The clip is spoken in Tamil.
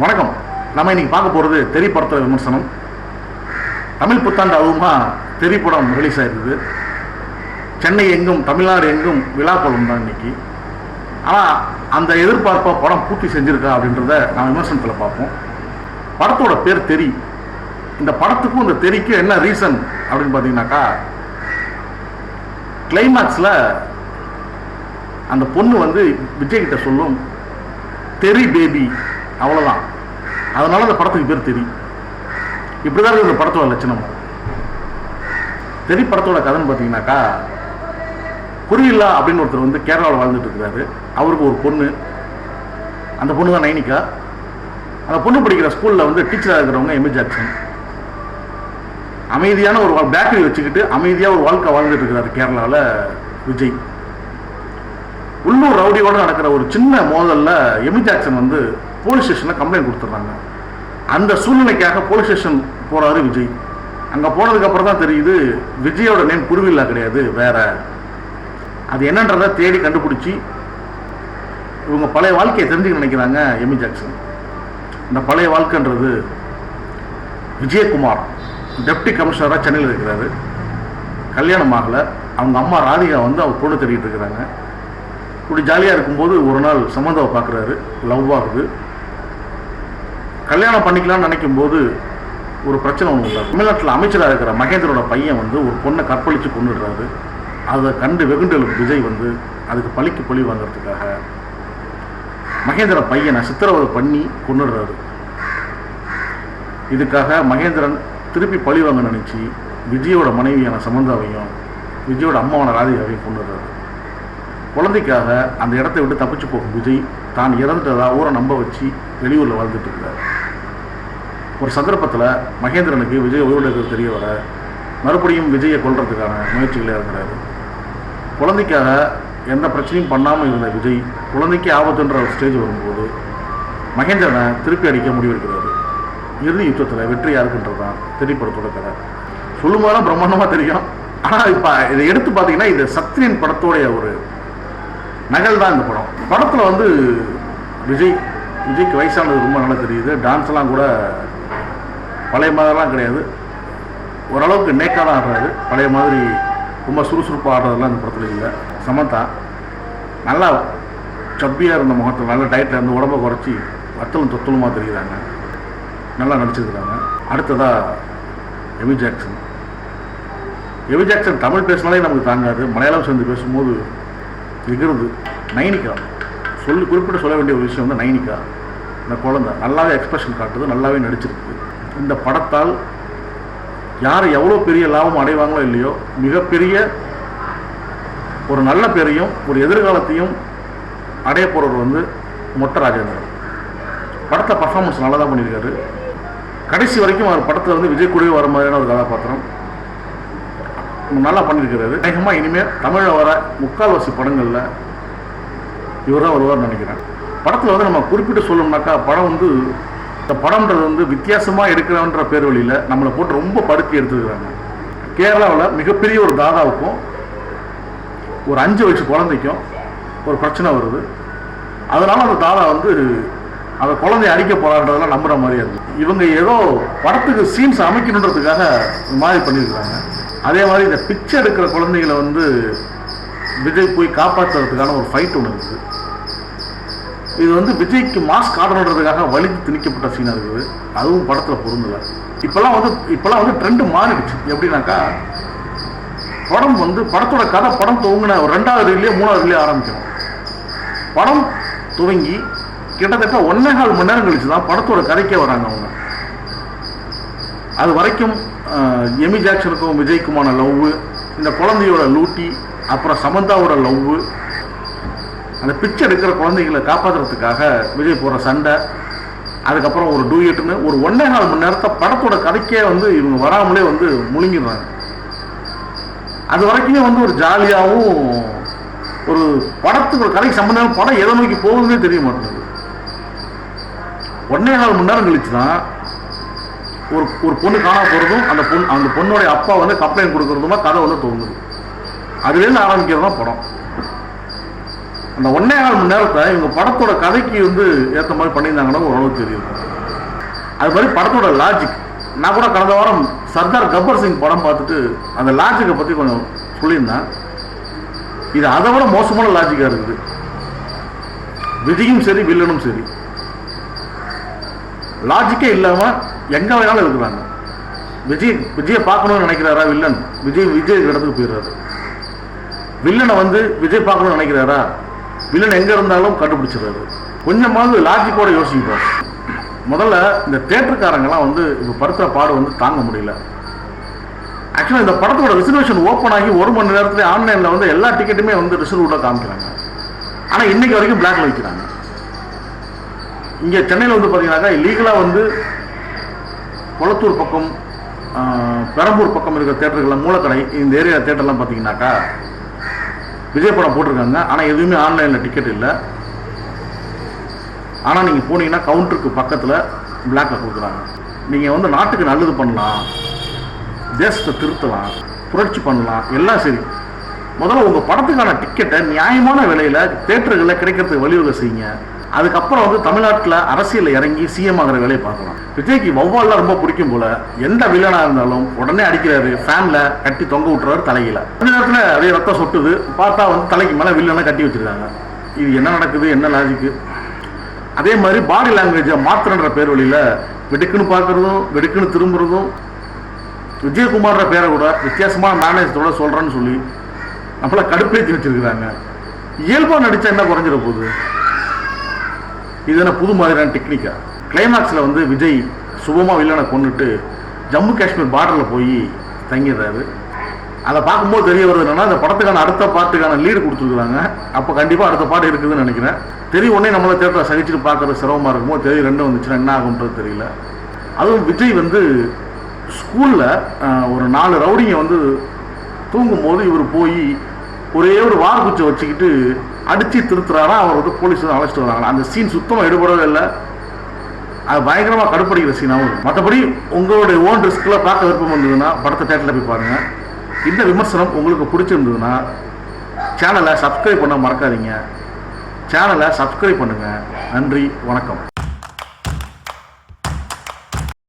வணக்கம். நம்ம இன்னைக்கு பார்க்க போகிறது தெரி படத்தோட விமர்சனம். தமிழ் புத்தாண்டு அதுவுமா தெரி படம் ரிலீஸ் ஆயிருக்குது. சென்னை எங்கும் தமிழ்நாடு எங்கும் விழா படம் தான் இன்னைக்கு. ஆனால் அந்த எதிர்பார்ப்பை படம் பூர்த்தி செஞ்சுருக்கா அப்படின்றத நான் விமர்சனத்தில் பார்ப்போம். படத்தோட பேர் தெரி. இந்த படத்துக்கும் இந்த தெரிக்கும் என்ன ரீசன் அப்படின்னு பார்த்தீங்கன்னாக்கா கிளைமேக்ஸில் அந்த பொண்ணு வந்து விஜய் கிட்ட சொல்லும் தெரி பேபி அவ்வளோதான் அதனால அந்த படத்துக்கு பேர் தெரி. இப்படி தான் படத்தோட லட்சணம். தெரி படத்தோட கதைன்னு பார்த்தீங்கன்னாக்கா குருவில்லா அப்படின்னு ஒருத்தர் வந்து கேரளாவில் வாழ்ந்துட்டு இருக்கிறாரு. அவருக்கு ஒரு பொண்ணு. அந்த பொண்ணு தான் நைனிகா. அந்த பொண்ணு படிக்கிற ஸ்கூலில் வந்து டீச்சராக இருக்கிறவங்க எம்ஏ ஜாக்சன். அமைதியான ஒரு பேக்கரி வச்சுக்கிட்டு அமைதியாக ஒரு வாழ்க்கை வாழ்ந்துட்டு இருக்கிறாரு கேரளாவில் விஜய். உள்ளூர் ரவுடியோடு நடக்கிற ஒரு சின்ன மோதல்ல எமி ஜாக்சன் வந்து போலீஸ் ஸ்டேஷனில் கம்ப்ளைண்ட் கொடுத்துட்றாங்க. அந்த சூழ்நிலைக்காக போலீஸ் ஸ்டேஷன் போகிறாரு விஜய். அங்கே போனதுக்கப்புறம் தான் தெரியுது விஜயோட நேம் குருவில்லா கிடையாது வேற. அது என்னன்றதை தேடி கண்டுபிடிச்சி இவங்க பழைய வாழ்க்கையை தெரிஞ்சுக்க நினைக்கிறாங்க எமி ஜாக்சன் e. இந்த பழைய வாழ்க்கைன்றது விஜயகுமார் டெப்டி கமிஷனராக சென்னையில் இருக்கிறாரு. கல்யாணம் ஆகலை. அவங்க அம்மா ராதிகா வந்து அவர் பொண்ணு தேடிட்டு இருக்கிறாங்க. இப்படி ஜாலியாக இருக்கும்போது ஒரு நாள் சம்மந்தாவை பார்க்குறாரு. லவ் ஆகுது கல்யாணம் பண்ணிக்கலாம்னு நினைக்கும் போது ஒரு பிரச்சனை ஒன்று உண்டாகும். தமிழ்நாட்டில் அமைச்சராக இருக்கிற மகேந்திரோட பையன் வந்து ஒரு பொண்ணை கற்பழித்து கொண்டுடுறாரு அதை கண்டு வெகுண்டெழும் விஜய் வந்து அதுக்கு பழிக்கு பழி வாங்குறதுக்காக மகேந்திர பையனை சித்திரவதை பண்ணி கொண்டுடுறாரு இதுக்காக மகேந்திரன் திருப்பி பழி வாங்க நினச்சி விஜயோட மனைவியான சமந்தாவையும் விஜயோட அம்மாவான ராதிகாவையும் கொண்டுடுறாரு குழந்தைக்காக அந்த இடத்தை விட்டு தப்பிச்சு போகும் விஜய் தான் இறந்துட்டதா ஊரை நம்ப வச்சு வெளியூரில் வாழ்ந்துட்டு இருக்கிறார் ஒரு சந்தர்ப்பத்தில் மகேந்திரனுக்கு விஜய் உயிரிழக்கிறது தெரிய வர மறுபடியும் விஜயை கொள்றதுக்கான முயற்சிகளை இறங்குறாரு. குழந்தைக்காக எந்த பிரச்சனையும் பண்ணாமல் இருந்த விஜய் குழந்தைக்கு ஆபத்துன்ற ஒரு ஸ்டேஜ் வரும்போது மகேந்திரனை திருப்பி அடிக்க முடிவெடுக்கிறாரு. இறுதி யுத்தத்தில் வெற்றி யாருக்குன்றது தான் திரைப்படத்தோட கதை. சொல்லும் போதெல்லாம் பிரம்மாண்டமாக தெரியும். ஆனால் இப்போ இதை எடுத்து பார்த்தீங்கன்னா இது சத்ரியன் படத்தோடைய ஒரு நகல் தான் இந்த படம். படத்தில் வந்து விஜய் விஜய்க்கு வயசானது ரொம்ப நல்லா தெரியுது. டான்ஸ்லாம் கூட பழைய மாதிரிலாம் கிடையாது. ஓரளவுக்கு நேக்காக தான் ஆடுறாரு. பழைய மாதிரி ரொம்ப சுறுசுறுப்பாக ஆடுறதெல்லாம் இந்த படத்தில் இல்லை. சமந்தா நல்லா சப்பியாக இருந்த முகத்தில் நல்ல டயட்டில் இருந்து உடம்பை குறைச்சி வத்தலும் தொத்தலுமாக தெரிகிறாங்க நல்லா நடிச்சிருக்கிறாங்க. அடுத்ததாக Amy Jackson. Amy Jackson Tamil பேசினாலே நமக்கு தாங்காது. மலையாளம் சேர்ந்து பேசும்போது எகிருது நைனிகா. சொல்லி குறிப்பிட்டு சொல்ல வேண்டிய ஒரு விஷயம் வந்து நைனிகா. இந்த குழந்தை. நல்லாவே எக்ஸ்பிரஷன் காட்டுது. நல்லாவே நடிச்சிருக்கு. இந்த படத்தால் யார் எவ்வளோ பெரிய லாபம் அடைவாங்களோ இல்லையோ மிகப்பெரிய ஒரு நல்ல பேரையும் ஒரு எதிர்காலத்தையும் அடைய போகிறவர் வந்து மொட்ட ராஜேந்திரன். படத்தை பர்ஃபார்மன்ஸ் நல்லா தான் பண்ணியிருக்காரு. கடைசி வரைக்கும் அவர் படத்தில் வந்து விஜய் கூடவே வர மாதிரியான ஒரு கதாபாத்திரம். நல்லா பண்ணியிருக்கிறாரு. வேகமாக இனிமேல் தமிழில் வர முக்கால்வாசி படங்களில் இவர் தான் வருவார்னு நினைக்கிறேன். படத்தில் வந்து நம்ம குறிப்பிட்டு சொல்லணும்னாக்கா படம் வந்து இந்த படம்ன்றது வந்து வித்தியாசமாக எடுக்கிறன்ற பேர் வழியில் நம்மளை போட்டு ரொம்ப படுத்தி எடுத்துக்கிறாங்க கேரளாவில் மிகப்பெரிய ஒரு தாதாவுக்கும் ஒரு அஞ்சு வயசு குழந்தைக்கும் ஒரு பிரச்சனை வருது. அதனால் அந்த தாதா வந்து அந்த குழந்தைய அடிக்க போகிறான்றதெல்லாம் நம்புற மாதிரியா இருந்தது இவங்க ஏதோ படத்துக்கு சீன்ஸ் அமைக்கணுன்றதுக்காக இந்த மாதிரி பண்ணியிருக்காங்க அதே மாதிரி இந்த பிக்சர் எடுக்கிற குழந்தைகளை வந்து விஜய் போய் காப்பாற்றுறதுக்கான ஒரு ஃபைட் ஒன்று இருக்குது இது வந்து விஜய்க்கு மாஸ் காட்டணுன்றதுக்காக வலிக்கு திணிக்கப்பட்ட சீனாக இருக்குது அதுவும் படத்தில் பொருந்தலை. இப்போல்லாம் வந்து இப்போல்லாம் வந்து ட்ரெண்டு மாறிடுச்சு. எப்படின்னாக்கா படம் வந்து படத்தோட கதை படம் துவங்கின ஒரு ரெண்டாவது இதுலேயே மூணாவது இதுலேயே ஆரம்பிக்கணும் படம் துவங்கி கிட்டத்தட்ட ஒன்னே கால் மணி நேரம் கழிச்சு தான் படத்தோட கதைக்கே வராங்க அவங்க. அது வரைக்கும் எமி ஜாக்சனுக்கும் விஜய்க்குமான லவ் இந்த குழந்தையோட லூட்டி அப்புறம் சமந்தாவோட லவ் அந்த பிச்சை எடுக்கிற குழந்தைகளை காப்பாற்றுறதுக்காக விஜய் போகிற சண்டை அதுக்கப்புறம் ஒரு டூயட்னு ஒரு ஒன்னே கால் மணி நேரத்தை படத்தோட கதைக்கே வந்து இவங்க வராமலே வந்து முழுங்கிடுறாங்க. அது வரைக்குமே வந்து ஒரு ஜாலியாகவும் ஒரு படத்துக்கு ஒரு கதைக்கு சம்பந்தம் படம் எதை நோக்கி போகுதுன்னே தெரிய மாட்டேங்குது. ஒன்னே நாலு மணி நேரம் கழிச்சு தான் ஒரு ஒரு பொண்ணு காணா போகிறதும் அந்த பொண்ணு அந்த பொண்ணுடைய அப்பா வந்து கம்ப்ளைண்ட் கொடுக்குறதுமா கதை வந்து தோங்குது அதுலேருந்து ஆரம்பிக்கிறது தான் படம். அந்த ஒன்னே நாலு மணி நேரத்தை இவங்க படத்தோட கதைக்கு வந்து ஏற்ற மாதிரி பண்ணியிருந்தாங்கன்னா ஓரளவு தெரியும் அது மாதிரி படத்தோட லாஜிக் நான் கூட கடந்த வாரம் சர்தார் கப்பர் சிங் படம் பார்த்துட்டு அந்த லாஜிக்கை பற்றி கொஞ்சம் சொல்லியிருந்தேன். இது அதை விட மோசமான லாஜிக்காக இருக்குது. விதியும் சரி வில்லனும் சரி. லாஜிக்கே இல்லாமல் எங்கே வேணாலும் இருக்கிறாங்க விஜய் விஜயை பார்க்கணும்னு நினைக்கிறாரா வில்லன்? விஜய் விஜய் இடத்துக்கு போயிடுறாரு. வில்லனை வந்து விஜய் பார்க்கணும்னு நினைக்கிறாரா? வில்லன் எங்கே இருந்தாலும் கண்டுபிடிச்சிடுறாரு. கொஞ்சமாவது லாஜிக்கோட யோசிப்பார் முதல்ல இந்த தேட்டருக்காரங்கெல்லாம் வந்து இப்போ படுத்துகிற பாடு வந்து தாங்க முடியல. ஆக்சுவலாக இந்த படத்தோட ரிசர்வேஷன் ஓப்பன் ஆகி ஒரு மணி நேரத்துல ஆன்லைனில் வந்து எல்லா டிக்கெட்டுமே வந்து ரிசர்வ்டாக காமிக்கிறாங்க. ஆனால் இன்னைக்கு வரைக்கும் பிளாக்ல வைக்கிறாங்க. இங்கே சென்னையில் வந்து பார்த்தீங்கன்னாக்கா லீகலாக வந்து குளத்தூர் பக்கம் ஆஹ், பெரம்பூர் பக்கம் இருக்கிற தேட்டர்கள்லாம் மூலக்கடை இந்த ஏரியா தேட்டர்லாம் பார்த்தீங்கன்னாக்கா விஜய் படம் போட்டிருக்காங்க. ஆனால் எதுவுமே ஆன்லைனில் டிக்கெட் இல்லை. ஆனால் நீங்கள் போனீங்கன்னா கவுண்டருக்கு பக்கத்தில் பிளாக்ல கொடுக்குறாங்க. நீங்கள் வந்து நாட்டுக்கு நல்லது பண்ணலாம். தேசத்தை திருத்தலாம். புரட்சி பண்ணலாம். எல்லாம் சரி. முதல்ல உங்கள் படத்துக்கான டிக்கெட்டை நியாயமான விலையில் தேட்டர்களில் கிடைக்கிறதுக்கு வழிவகை செய்யுங்க. அதுக்கப்புறம் வந்து தமிழ்நாட்டில் அரசியலில் இறங்கி சிஎம் ஆகிற வேலையை பார்க்கலாம் விஜய்க்கு வௌவால்லாம் ரொம்ப பிடிக்கும் போல எந்த வில்லனாக இருந்தாலும் உடனே அடிக்கிறாரு ஃபேனில் கட்டி தொங்க விட்டுறாரு தலையில. கொஞ்ச நேரத்தில் அப்படியே ரத்தம் சொட்டுது. பார்த்தா வந்து தலைக்கு மேலே வில்லனை கட்டி வச்சிருக்காங்க. இது என்ன நடக்குது என்ன லாஜிக்கு அதே மாதிரி பாடி லாங்குவேஜை மாத்திரன்ற பேர் வழியில் வெடுக்குன்னு பார்க்குறதும் வெடுக்குன்னு திரும்புறதும் விஜயகுமார்ன்ற பேரை கூட வித்தியாசமான மேனேஜத்தோட சொல்கிறேன்னு சொல்லி நம்மள கடுப்பேற்றி வச்சிருக்கிறாங்க. இயல்பாக நடித்தா என்ன குறைஞ்சிட போகுது? இது என்ன புது மாதிரியான டெக்னிக்கா கிளைமாக்ஸில் வந்து விஜய் சுபமாக வில்லனை கொண்டுட்டு ஜம்மு காஷ்மீர் பார்டரில் போய் தங்கிடுறாரு அதை பார்க்கும்போது தெரிய வருது என்னன்னா அந்த படத்துக்கான அடுத்த பாட்டுக்கான லீடு கொடுத்துருக்குறாங்க. அப்போ கண்டிப்பாக அடுத்த பாட்டு இருக்குதுன்னு நினைக்கிறேன். தெரியும் உடனே நம்மளை தேட்டரை சகிச்சுட்டு பார்க்குறது சிரமமாக இருக்குமோ தெரியும் ரெண்டும் வந்துச்சுன்னா என்ன ஆகுன்றது தெரியல. அதுவும் விஜய் வந்து ஸ்கூலில் ஒரு நாலு ரவுடிங்க வந்து தூங்கும்போது இவர் போய் ஒரே ஒரு வார்குச்சை வச்சுக்கிட்டு அடித்து திருத்துறாரா அவர் வந்து போலீஸ் வந்து அழைச்சிட்டு வராங்களா? அந்த சீன் சுத்தமாக எடுபடவே இல்லை. அது பயங்கரமாக கடுப்படிக்கிற சீனாகவும் இருக்கும் மற்றபடி உங்களுடைய ஓன் ரிஸ்கில் பார்க்க விருப்பம் இருந்ததுன்னா படத்தை தேட்டரில் போய் பாருங்கள் இந்த விமர்சனம் உங்களுக்கு பிடிச்சிருந்ததுன்னா சேனலை சப்ஸ்கிரைப் பண்ண மறக்காதீங்க. சேனலை சப்ஸ்கிரைப் பண்ணுங்கள் நன்றி வணக்கம்.